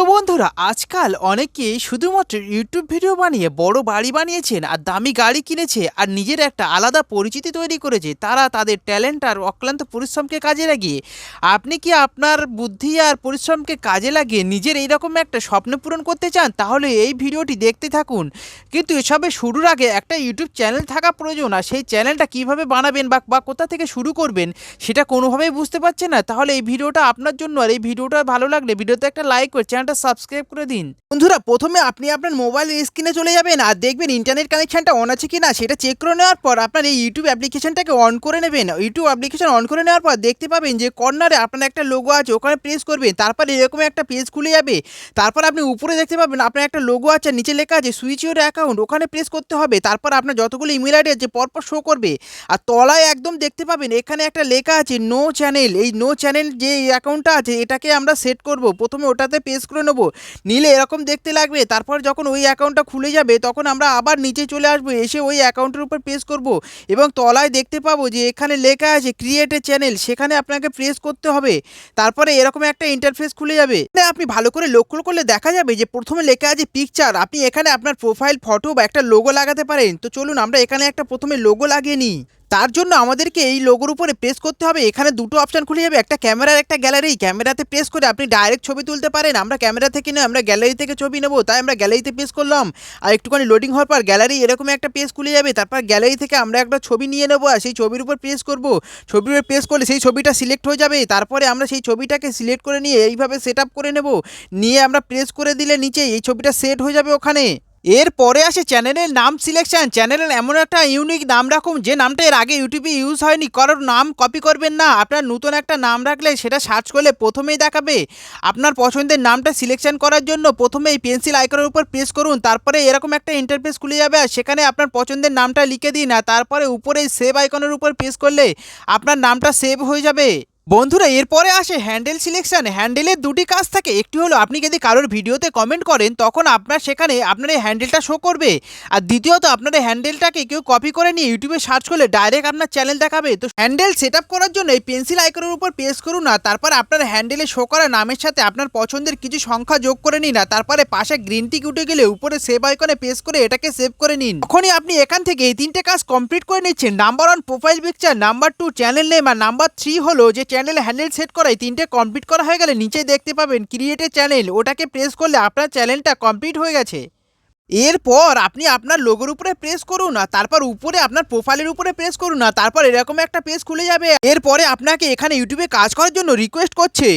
তো বন্ধুরা, আজকাল অনেকেই শুধুমাত্র ইউটিউব ভিডিও বানিয়ে বড় বাড়ি বানিয়েছেন আর দামি গাড়ি কিনেছে আর নিজের একটা আলাদা পরিচিতি তৈরি করেছে। তারা তাদের ট্যালেন্ট আর অক্লান্ত পরিশ্রমকে কাজে লাগিয়ে। আপনি কি আপনার বুদ্ধি আর পরিশ্রমকে কাজে লাগিয়ে নিজের এইরকম একটা স্বপ্ন পূরণ করতে চান? তাহলে এই ভিডিওটি দেখতে থাকুন। কিন্তু এসবে শুরুর আগে একটা ইউটিউব চ্যানেল থাকা প্রয়োজন আর সেই চ্যানেলটা কীভাবে বানাবেন বা বা কোথা থেকে শুরু করবেন সেটা কোনোভাবেই বুঝতে পারছেন না। তাহলে এই ভিডিওটা আপনার জন্য আর এই ভিডিওটা ভালো লাগলে ভিডিওতে একটা লাইক করে চ্যানেলটা সাবস্ক্রাইব করে দিন। বন্ধুরা, প্রথমে আপনি আপনার মোবাইল স্ক্রিনে চলে যাবেন আর দেখবেন ইন্টারনেট কানেকশনটা অন আছে কি না সেটা চেক করে নেওয়ার পর আপনার এই ইউটিউব অ্যাপ্লিকেশনটাকে অন করে নেবেন। ইউটিউব অ্যাপ্লিকেশন অন করে নেওয়ার পর দেখতে পাবেন যে কর্নারে আপনার একটা লোগো আছে, ওখানে প্রেস করবেন, তারপর এরকম একটা পেজ খুলে যাবে। তারপর আপনি উপরে দেখতে পাবেন, আপনার একটা লোগো আছে নিচে লেখা আছে সুইচ ইউর অ্যাকাউন্ট ওখানে প্রেস করতে হবে। তারপর আপনার যতগুলো ইমেল আইডি আছে, পরপর শো করবে। আর তলায় একদম দেখতে পাবেন, এখানে একটা লেখা আছে নো চ্যানেল এই নো চ্যানেল যে অ্যাকাউন্টটা আছে, এটাকে আমরা সেট করব। প্রথমে ওটাতে পেস করে নেব। নিলে এরকম দেখতে লাগবে, তারপর যখন ওই অ্যাকাউন্টটা খুলে যাবে, তখন আমরা আবার নিচে চলে আসব, এসে ওই অ্যাকাউন্টের উপর প্রেস করব এবং তলায় দেখতে পাবো যে এখানে লেখা আছে ক্রিয়েট এ চ্যানেল সেখানে আপনাকে প্রেস করতে হবে। তারপরে এরকম একটা ইন্টারফেস খুলে যাবে। এখানে আপনি ভালো করে লক্ষ্য করলে দেখা যাবে যে প্রথমে লেখা আছে পিকচার আপনি এখানে আপনার প্রোফাইল ফটো বা একটা লোগো লাগাতে পারেন। তো চলুন আমরা এখানে একটা প্রথমে লোগো লাগিয়ে নিই। তার জন্য আমাদেরকে এই লোগোর উপরে প্রেস করতে হবে। এখানে দুটো অপশন খুলে যাবে, একটা ক্যামেরার একটা গ্যালারি ক্যামেরাতে প্রেস করে আপনি ডাইরেক্ট ছবি তুলতে পারেন। আমরা ক্যামেরা থেকে নয়, আমরা গ্যালারি থেকে ছবি নেব, তাই আমরা গ্যালারিতে প্রেস করলাম। আর একটুখানি লোডিং হওয়ার পর গ্যালারি এরকম একটা পেজ খুলে যাবে, তারপর গ্যালারি থেকে আমরা একটা ছবি নিয়ে নেব আর সেই ছবির উপর প্রেস করব। ছবির উপর প্রেস করলে সেই ছবিটা সিলেক্ট হয়ে যাবে, তারপরে আমরা সেই ছবিটাকে সিলেক্ট করে নিয়ে এইভাবে সেট করে নেব। নিয়ে আমরা প্রেস করে দিলে নিচে এই ছবিটা সেট হয়ে যাবে ওখানে। এরপরে আসে চ্যানেলের নাম সিলেকশন চ্যানেলের এমন একটা ইউনিক নাম রাখুন, যে নামটা এর আগে ইউটিউবে ইউজ হয়নি। কারোর নাম কপি করবেন না। আপনার নতুন একটা নাম রাখলে সেটা সার্চ করলে প্রথমেই দেখাবে। আপনার পছন্দের নামটা সিলেকশন করার জন্য প্রথমে এই পেন্সিল আইকনের উপর প্রেস করুন। তারপরে এরকম একটা ইন্টারফেস খুলে যাবে আর সেখানে আপনার পছন্দের নামটা লিখে দিন। আর তারপরে উপরে সেভ আইকনের উপর প্রেস করলে আপনার নামটা সেভ হয়ে যাবে। বন্ধুরা, এরপরে আসে হ্যান্ডেল সিলেকশন। হ্যান্ডেলের দুটি কাজ থাকে। একটি হলো, আপনি যদি কারোর ভিডিওতে কমেন্ট করেন, তখন আপনার সেখানে আপনার এই হ্যান্ডেলটা শো করবে। আর দ্বিতীয়ত, আপনার এই হ্যান্ডেলটাকে কেউ কপি করে নিয়ে ইউটিউবে সার্চ করলে ডাইরেক্ট আপনার চ্যানেল দেখাবে। তো হ্যান্ডেল সেট করার জন্য এই পেন্সিল আইকনের উপর প্রেস করুন না তারপর আপনার হ্যান্ডেলে শো করা নামের সাথে আপনার পছন্দের কিছু সংখ্যা যোগ করে নিন না তারপরে পাশে গ্রিন টিক উঠে গেলে উপরে সেভ আইকনে প্রেস করে এটাকে সেভ করে নিন। তখনই আপনি এখান থেকে এই তিনটে কাজ কমপ্লিট করে নিচ্ছেন। Number one profile picture number two channel name আর নাম্বার থ্রি হলো যে চ্যানেল হ্যান্ডেল সেট করাই তিনটে কমপ্লিট করা হয়ে গেলে নিচে দেখতে পাবেন ক্রিয়েটে চ্যানেল ওটাকে প্রেস করলে আপনার চ্যানেলটা কমপ্লিট হয়ে গেছে। এরপর আপনি আপনার লোগোর উপরে প্রেস করুন আর তারপর উপরে আপনার প্রোফাইলের উপরে প্রেস করুন আর তারপর এরকম একটা পেজ খুলে যাবে। এরপরে আপনাকে এখানে ইউটিউবে কাজ করার জন্য রিকোয়েস্ট করছে।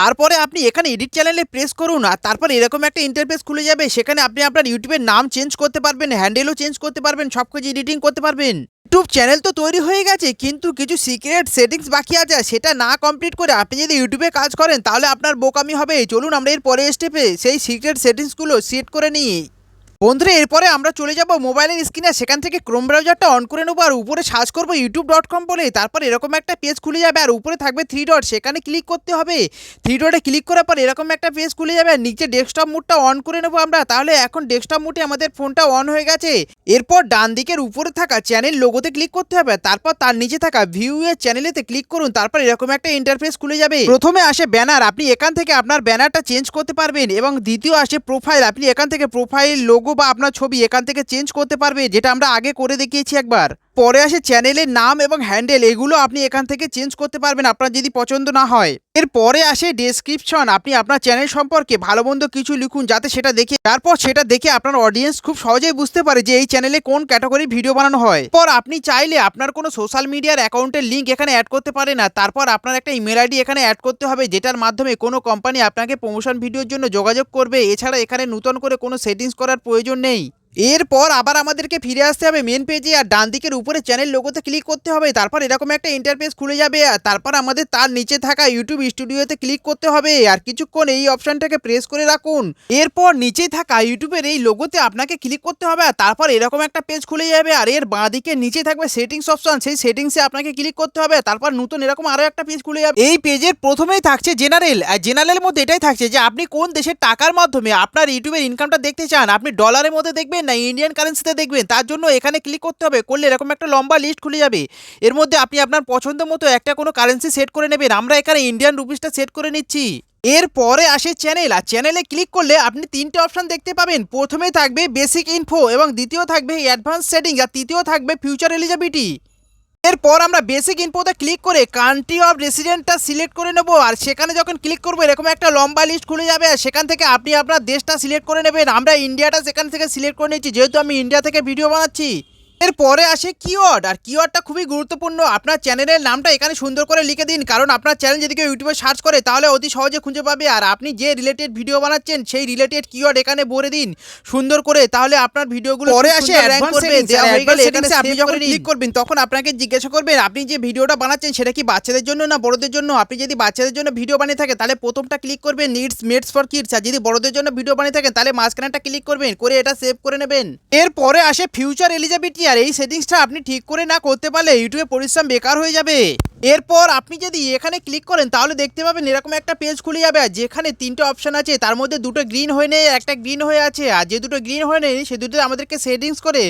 তারপরে আপনি এখানে এডিট চ্যানেলে প্রেস করুন আর তারপর এরকম একটা ইন্টারফেস খুলে যাবে। সেখানে আপনি আপনার ইউটিউবের নাম চেঞ্জ করতে পারবেন হ্যান্ডেলও চেঞ্জ করতে পারবেন সব কিছু এডিটিং করতে পারবেন। ইউটিউব চ্যানেল তো তৈরি হয়ে গেছে, কিন্তু কিছু সিক্রেট সেটিংস বাকি আছে সেটা না কমপ্লিট করে আপনি যদি ইউটিউবে কাজ করেন, তাহলে আপনার বোকামি হবে চলুন আমরা এর পরে স্টেপে সেই সিক্রেট সেটিংসগুলো সেট করে নিই। বন্ধুরা, এরপরে আমরা চলে যাব মোবাইলের স্ক্রিনে। সেখান থেকে ক্রোম ব্রাউজারটা অন করে নেব আর উপরে সার্চ করব ইউটিউব ডট কম বলে। তারপর এরকম একটা পেজ খুলে যাবে আর উপরে থাকবে থ্রি ডট সেখানে ক্লিক করতে হবে। থ্রি ডটে ক্লিক করার পর এরকম একটা পেজ খুলে যাবে আর নিচে ডেস্কটপ মুডটা অন করে নেব আমরা। তাহলে এখন ডেস্কটপ মুডে আমাদের ফোনটা অন হয়ে গেছে। এরপর ডান দিকের উপরে থাকা চ্যানেল লোগোতে ক্লিক করতে হবে। তারপর তার নিচে থাকা ভিউ এর চ্যানেলেতে ক্লিক করুন। তারপর এরকম একটা ইন্টারফেস খুলে যাবে। প্রথমে আসে ব্যানার আপনি এখান থেকে আপনার ব্যানারটা চেঞ্জ করতে পারবেন এবং দ্বিতীয় আসে প্রোফাইল আপনি এখান থেকে প্রোফাইল লোগো বা আপনার ছবি এখান থেকে চেঞ্জ করতে পারবে যেটা আমরা আগে করে দেখিয়েছি একবার। পরে আসে চ্যানেলের নাম এবং হ্যান্ডেল, এগুলো আপনি এখান থেকে চেঞ্জ করতে পারবেন আপনার যদি পছন্দ না হয়। এরপরে আসে ডেসক্রিপশন আপনি আপনার চ্যানেল সম্পর্কে ভালো মন্দ কিছু লিখুন যাতে সেটা দেখে, তারপর সেটা দেখে আপনার অডিয়েন্স খুব সহজেই বুঝতে পারে যে এই চ্যানেলে কোন ক্যাটাগরি ভিডিও বানানো হয়। পর আপনি চাইলে আপনার কোনো সোশ্যাল মিডিয়ার অ্যাকাউন্টের লিঙ্ক এখানে অ্যাড করতে পারে না। তারপর আপনার একটা ইমেল আইডি এখানে অ্যাড করতে হবে, যেটার মাধ্যমে কোনো কোম্পানি আপনাকে প্রমোশন ভিডিওর জন্য যোগাযোগ করবে। এছাড়া এখানে নতুন করে কোনো সেটিংস করার প্রয়োজন নেই। এরপর আবার আমাদেরকে ফিরে আসতে হবে মেন পেজে আর ডান দিকের উপরে চ্যানেল লোগোতে ক্লিক করতে হবে। তারপর এরকম একটা ইন্টারফেস খুলে যাবে, আর তারপর আমাদের তার নিচে থাকা ইউটিউব স্টুডিওতে ক্লিক করতে হবে। আর কিছুক্ষণ এই অপশনটাকে প্রেস করে রাখুন। এরপর নিচে থাকা ইউটিউবের এই লোগোতে আপনাকে ক্লিক করতে হবে, আর তারপর এরকম একটা পেজ খুলে যাবে, আর এর বাঁ দিকে নিচে থাকবে সেটিংস অপশন সেই সেটিংসে আপনাকে ক্লিক করতে হবে তারপর নতুন এরকম আরও একটা পেজ খুলে যাবে। এই পেজের প্রথমেই থাকছে জেনারেল আর জেনারেলের মধ্যে এটাই থাকছে যে আপনি কোন দেশের টাকার মাধ্যমে আপনার ইউটিউবের ইনকামটা দেখতে চান। আপনি ডলারের মধ্যে দেখবেন দেখবেন না ইন্ডিয়ান কারেন্সিতে দেখবেন। তার জন্য এখানে ক্লিক করতে হবে, করলে এরকম একটা লম্বা লিস্ট খুলে যাবে। এর মধ্যে আপনি আপনার পছন্দ মতো একটা কোনো কারেন্সি সেট করে নেবেন। আমরা এখানে ইন্ডিয়ান রুপিসটা সেট করে নিচ্ছি। এরপরে আসে চ্যানেল আর চ্যানেলে ক্লিক করলে আপনি তিনটে অপশান দেখতে পাবেন। প্রথমে থাকবে বেসিক ইনফো এবং দ্বিতীয় থাকবে অ্যাডভান্স সেটিং আর তৃতীয় থাকবে ফিউচার এলিজিবিলিটি এরপর আমরা বেসিক ইনপোতে ক্লিক করে কান্ট্রি অফ রেসিডেন্টটা সিলেক্ট করে নেব। আর সেখানে যখন ক্লিক করব, এরকম একটা লম্বা লিস্ট খুলে যাবে। আর সেখান থেকে আপনি আপনার দেশটা সিলেক্ট করে নেবেন। আমরা ইন্ডিয়াটা সেখান থেকে সিলেক্ট করে নিচ্ছি যেহেতু আমি ইন্ডিয়া থেকে ভিডিও বানাচ্ছি। এরপরে আসে কিওয়ার্ড আর কিওয়ার্ডটা খুবই গুরুত্বপূর্ণ। আপনার চ্যানেলের নামটা এখানে সুন্দর করে লিখে দিন কারণ আপনার চ্যানেল যদি কেউ ইউটিউবে সার্চ করে তাহলে অতি সহজে খুঁজে পাবে। আর আপনি যে রিলেটেড ভিডিও বানাচ্ছেন সেই রিলেটেড কিওয়ার্ড এখানে ভরে দিন সুন্দর করে। তাহলে আপনার ভিডিওগুলো পরে আসে সেটিংস দেওয়া হয়ে গেলে এখানে আপনি যখন ক্লিক করবেন তখন আপনাকে জিজ্ঞাসা করবেন আপনি যে ভিডিওটা বানাচ্ছেন সেটা কি বাচ্চাদের জন্য না বড়দের জন্য? আপনি যদি বাচ্চাদের জন্য ভিডিও বানিয়ে থাকেন তাহলে প্রথমটা ক্লিক করবেন নিডস মেডস ফর কিডস আর যদি বড়দের জন্য ভিডিও বানিয়ে থাকেন তাহলে মাঝখানেটা ক্লিক করবেন করে এটা সেভ করে নেবেন। এরপরে আসে ফিউচার এলিজিবিলিটি আর এই সেটিংসটা আপনি ঠিক করে না করতে পারলে ইউটিউবে পরিশ্রম বেকার হয়ে যাবে। এরপর আপনি যদি এখানে ক্লিক করেন, তাহলে দেখতে পাবেন এরকম একটা পেজ খুলে যাবে আর যেখানে তিনটে অপশন আছে, তার মধ্যে দুটো গ্রিন হয়ে নেই, একটা গ্রিন হয়ে আছে। আর যে দুটো গ্রিন হয়ে নেই সে দুটো আমাদেরকে সেটিংস করে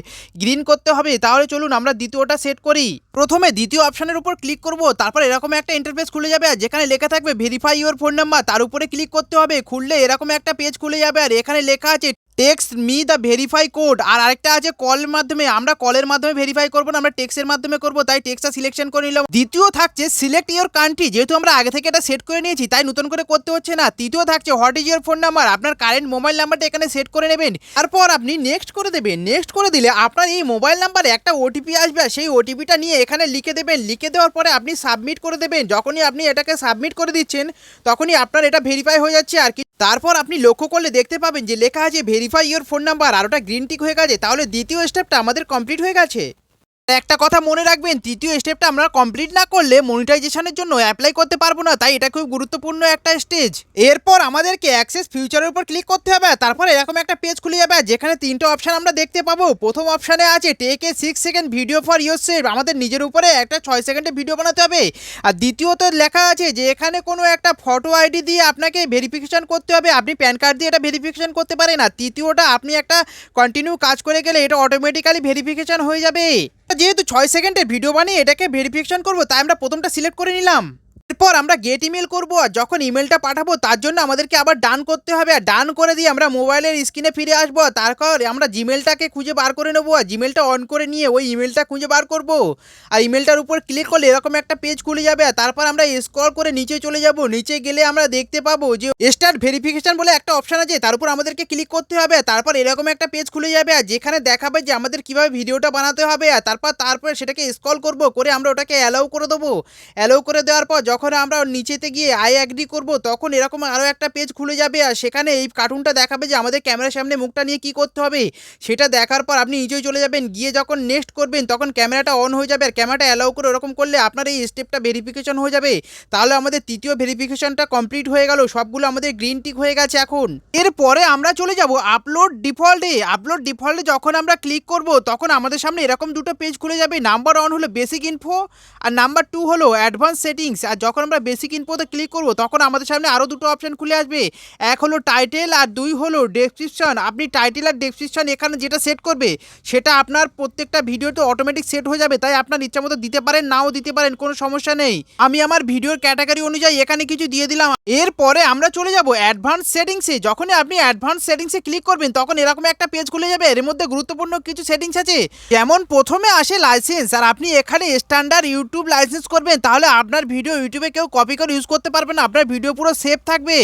গ্রিন করতে হবে। তাহলে চলুন আমরা দ্বিতীয়টা সেট করি। প্রথমে দ্বিতীয় অপশনের উপর ক্লিক করব, তারপর এরকম একটা ইন্টারফেস খুলে যাবে আর যেখানে লেখা থাকবে ভেরিফাই ইওর ফোন নাম্বার তার উপরে ক্লিক করতে হবে। খুললে এরকম একটা পেজ খুলে যাবে আর এখানে লেখা আছে text me the verify code আর আরেকটা আছে কলের মাধ্যমে। আমরা কলের মাধ্যমে ভেরিফাই করব না, আমরা টেক্সের মাধ্যমে করব, তাই টেক্সটা সিলেকশন করে নিলাম। দ্বিতীয় থাকছে সিলেক্ট ইওর কান্ট্রি যেহেতু আমরা আগে থেকে এটা সেট করে নিয়েছি, তাই নতুন করে করতে হচ্ছে না। তৃতীয় থাকছে what is your phone number আপনার কারেন্ট মোবাইল নাম্বারটা এখানে সেট করে নেবেন। তারপর আপনি নেক্সট করে দেবেন। নেক্সট করে দিলে আপনার এই মোবাইল নাম্বারে একটা ওটিপি আসবে সেই ওটিপিটা নিয়ে এখানে লিখে দেবেন। লিখে দেওয়ার পরে আপনি সাবমিট করে দেবেন। যখনই আপনি এটাকে সাবমিট করে দিচ্ছেন, তখনই আপনার এটা ভেরিফাই হয়ে যাচ্ছে, আর কি তারপর আপনি লক্ষ্য করলে দেখতে পাবেন যে লেখা আছে ভেরিফাই ইয়োর ফোন নাম্বার আর ওটা গ্রিন টিক হয়ে গেছে। তাহলে দ্বিতীয় স্টেপটা আমাদের কমপ্লিট হয়ে গেছে। একটা কথা মনে রাখবেন, তৃতীয় স্টেপটা আমরা কমপ্লিট না করলে মনিটাইজেশনের জন্য অ্যাপ্লাই করতে পারব না, তাই এটা খুব গুরুত্বপূর্ণ একটা স্টেজ এরপর আমাদেরকে অ্যাক্সেস ফিউচারের উপর ক্লিক করতে হবে তারপর এরকম একটা পেজ খুলে যাবে যেখানে তিনটে অপশান আমরা দেখতে পাবো। প্রথম অপশানে আছে take a six second video for your save আমাদের নিজের উপরে একটা ছয় সেকেন্ডের ভিডিও বানাতে হবে। আর দ্বিতীয়ত লেখা আছে যে, এখানে কোনো একটা ফটো আইডি দিয়ে আপনাকে ভেরিফিকেশন করতে হবে, আপনি প্যান কার্ড দিয়ে এটা ভেরিফিকেশন করতে পারেন, আর তৃতীয়টা আপনি একটা কন্টিনিউ কাজ করে গেলে এটা অটোমেটিক্যালি ভেরিফিকেশন হয়ে যাবে। যেহেতু ছয় সেকেন্ডের ভিডিও বানিয়ে এটাকে ভেরিফিকেশন করব তাই আমরা প্রথমটা সিলেক্ট করে নিলাম। এরপর আমরা গেট ইমেল করব আর যখন ইমেলটা পাঠাবো তার জন্য আমাদেরকে আবার ডান করতে হবে আর ডান করে দিয়ে আমরা মোবাইলের স্ক্রিনে ফিরে আসব তারপর আমরা জিমেলটাকে খুঁজে বার করে নেব আর জিমেলটা অন করে নিয়ে ওই ইমেলটা খুঁজে বার করব। আর ইমেলটার উপর ক্লিক করলে এরকম একটা পেজ খুলে যাবে আর তারপর আমরা স্ক্রল করে নিচে চলে যাব। নিচে গেলে আমরা দেখতে পাবো যে স্টার্ট ভেরিফিকেশন বলে একটা অপশন আছে, তার উপর আমাদেরকে ক্লিক করতে হবে তারপর এরকম একটা পেজ খুলে যাবে আর যেখানে দেখাবে যে আমাদের কীভাবে ভিডিওটা বানাতে হবে আর তারপর তারপর সেটাকে স্ক্রল করব, করে আমরা ওটাকে অ্যালাউ করে দেবো। অ্যালাউ করে দেওয়ার পর যখন আমরা নিচেতে গিয়ে আই অ্যাগ্রি করব, তখন এরকম আরও একটা পেজ খুলে যাবে আর সেখানে এই কার্টুনটা দেখাবে যে আমাদের ক্যামেরার সামনে মুখটা নিয়ে কি করতে হবে। সেটা দেখার পর আপনি নিচেই চলে যাবেন, গিয়ে যখন নেক্সট করবেন, তখন ক্যামেরাটা অন হয়ে যাবে আর ক্যামেরাটা অ্যালাউ করে ওরকম করলে আপনার এই স্টেপটা ভেরিফিকেশন হয়ে যাবে। তাহলে আমাদের তৃতীয় ভেরিফিকেশনটা কমপ্লিট হয়ে গেল, সবগুলো আমাদের গ্রিন টিক হয়ে গেছে এখন। এরপরে আমরা চলে যাব আপলোড ডিফল্টে আপলোড ডিফল্টে যখন আমরা ক্লিক করব, তখন আমাদের সামনে এরকম দুটো পেজ খুলে যাবে। নাম্বার ওয়ান হলো বেসিক ইনফো আর নাম্বার টু হলো অ্যাডভান্স সেটিংস আর যখন আমরা বেসিক ইনফোতে ক্লিক করব, তখন আমাদের সামনে আরও দুটো অপশন খুলে আসবে। এক হলো টাইটেল আর দুই হলো ডেসক্রিপশন আপনি টাইটেল আর ডেসক্রিপশন এখানে যেটা সেট করবে, সেটা আপনার প্রত্যেকটা ভিডিওতে অটোমেটিক সেট হয়ে যাবে। তাই আপনার ইচ্ছা মতো দিতে পারেন, নাও দিতে পারেন, কোনো সমস্যা নেই। আমি আমার ভিডিওর ক্যাটাগরি অনুযায়ী এখানে কিছু দিয়ে দিলাম। এরপরে আমরা চলে যাব অ্যাডভান্স সেটিংসে যখনই আপনি অ্যাডভান্স সেটিংসে ক্লিক করবেন, তখন এরকম একটা পেজ খুলে যাবে। এর মধ্যে গুরুত্বপূর্ণ কিছু সেটিংস আছে। যেমন প্রথমে আসে লাইসেন্স আর আপনি এখানে স্ট্যান্ডার্ড ইউটিউব লাইসেন্স করবেন, তাহলে আপনার ভিডিও ইউটিউবে কেউ কপি করে ইউজ করতে পারবে না। আপনার ভিডিও পুরো সেফ থাকবে।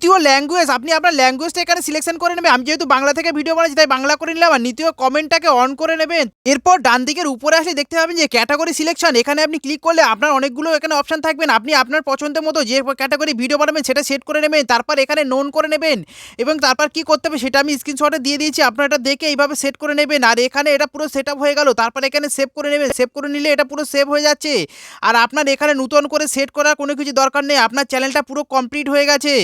দ্বিতীয় ল্যাঙ্গুয়েজ আপনি আপনার ল্যাঙ্গুয়েজটা এখানে সিলেকশন করে নেবেন। আমি যেহেতু বাংলা থেকে ভিডিও বানাচ্ছি, তাই বাংলা করে নিলাম। আর দ্বিতীয় কমেন্টটাকে অন করে নেবেন। এরপর ডান দিকের উপরে আসলে দেখতে পাবেন যে ক্যাটাগরি সিলেকশন এখানে আপনি ক্লিক করলে আপনার অনেকগুলো এখানে অপশন থাকবেন আপনি আপনার পছন্দের মতো যে ক্যাটাগরি ভিডিও বানাবেন, সেটা সেট করে নেবেন। তারপর এখানে নোন করে নেবেন। এবং তারপর কি করতে হবে, সেটা আমি স্ক্রিনশটে দিয়ে দিয়েছি। আপনারা এটা দেখে এইভাবে সেট করে নেবেন। আর এখানে এটা পুরো সেট হয়ে গেল। তারপর এখানে সেভ করে নেবেন। সেভ করে নিলে এটা পুরো সেভ হয়ে যাচ্ছে। আর আপনার এখানে নতুন করে সেট করার কোনো কিছু দরকার নেই। আপনার চ্যানেলটা পুরো কমপ্লিট হয়ে গেছে।